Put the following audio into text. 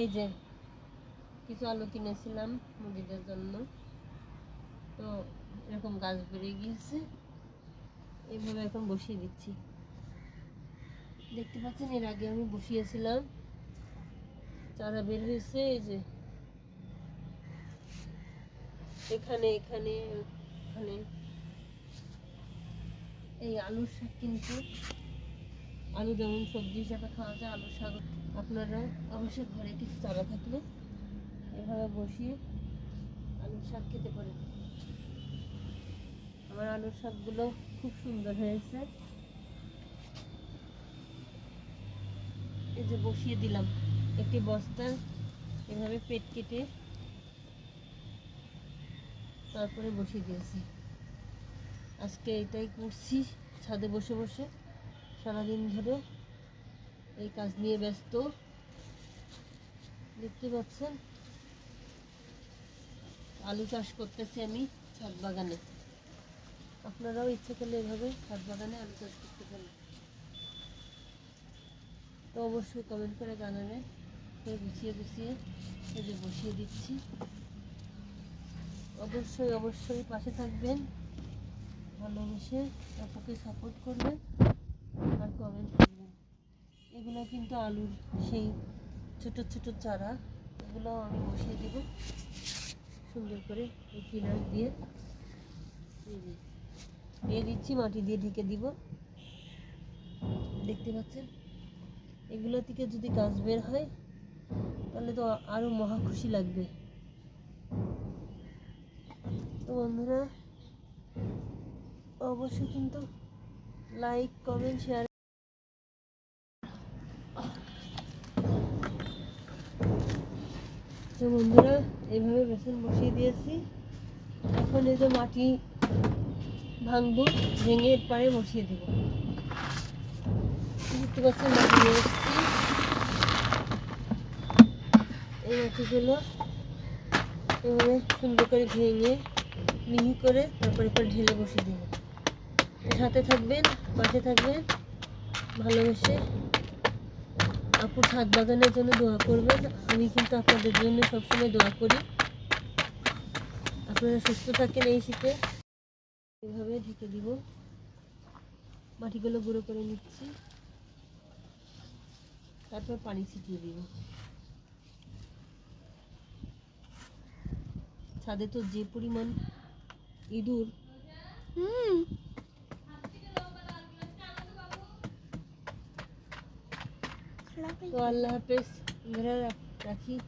এই যে কিছু আলু কিনেছিলাম মুরগিদের জন্য। তো এরকম গাছ বেড়ে গিয়েছে। এইভাবে এখন বসিয়ে দিচ্ছি। দেখতে পাচ্ছেন, এর আগে আমি বসিয়েছিলাম। চারা বের হয়েছে, এই যে। এখানে এখানে এখানে এই আলুর শাক কিন্তু আলু যেমন সবজি হিসাবে খাওয়া যায় আলুর শাক। আপনারা অবশ্যই ঘরে কিছু চারা থাকলে এভাবে বসিয়ে আলুর শাক খেতে পারেন। আমার আলুর শাকগুলো খুব সুন্দর হয়েছে। এই যে বসিয়ে দিলাম একটি বস্তা, এভাবে পেট কেটে তারপরে বসিয়ে দিয়েছি। আজকে এটাই করছি, ছাদে বসে বসে। সারাদিন ধরে এই কাজ নিয়ে ব্যস্ত। দেখতে পাচ্ছেন? আলু চাষ করতেছি আমি ছাদ বাগানে। আপনারাও ইচ্ছে করলে এভাবে ছাদ বাগানে আলু চাষ করতে পারেন। তো অবশ্যই কমেন্ট করে জানাবেন। করে গুছিয়ে গুছিয়ে এই যে বসিয়ে দিচ্ছি। অবশ্যই অবশ্যই পাশে থাকবেন। ভালোবেসে আপুকে সাপোর্ট করবেন আর কমেন্ট করবেন এগুলো কিন্তু আলুর সেই ছোট ছোট চারা, এগুলো আমি বসিয়ে দেব। সুন্দর করে এই কিনার দিয়ে দিয়ে দিচ্ছি, মাটি দিয়ে ঢেকে দিব। দেখতে পাচ্ছেন? এগুলো থেকে যদি গাছ বের হয়, তাহলে তো আরও মহা খুশি লাগবে। তো বন্ধুরা, অবশ্যই কিন্তু লাইক, কমেন্ট, শেয়ার তো বন্ধুরা এইভাবে বেসন বসিয়ে দিয়েছি। এখন এই যে মাটি ভাঙবো, ভেঙে এর পাড়ে বসিয়ে দেবো। দেখতে পাচ্ছেন মাটি নিয়ে এই মাটিগুলো এভাবে সুন্দর করে ভেঙে, মিহি করে তারপরে পর ঢেলে বসিয়ে দেবো। সাথে থাকবেন, পাশে থাকবেন, ভালোবেসে আপুর ছাদ বাগানের জন্য দোয়া করবেন। আমি কিন্তু আপনাদের জন্য সবসময় দোয়া করি। আপনারা সুস্থ থাকেন এই শীতে। এভাবে ঢেকে দিব। মাটিগুলো গুঁড়ো করে নিচ্ছি। তারপর পানি ছিটিয়ে দিব। ছাদে তো যে পরিমাণ ইঁদুর। হুম। lápiz. Todas lápiz. Mira aquí.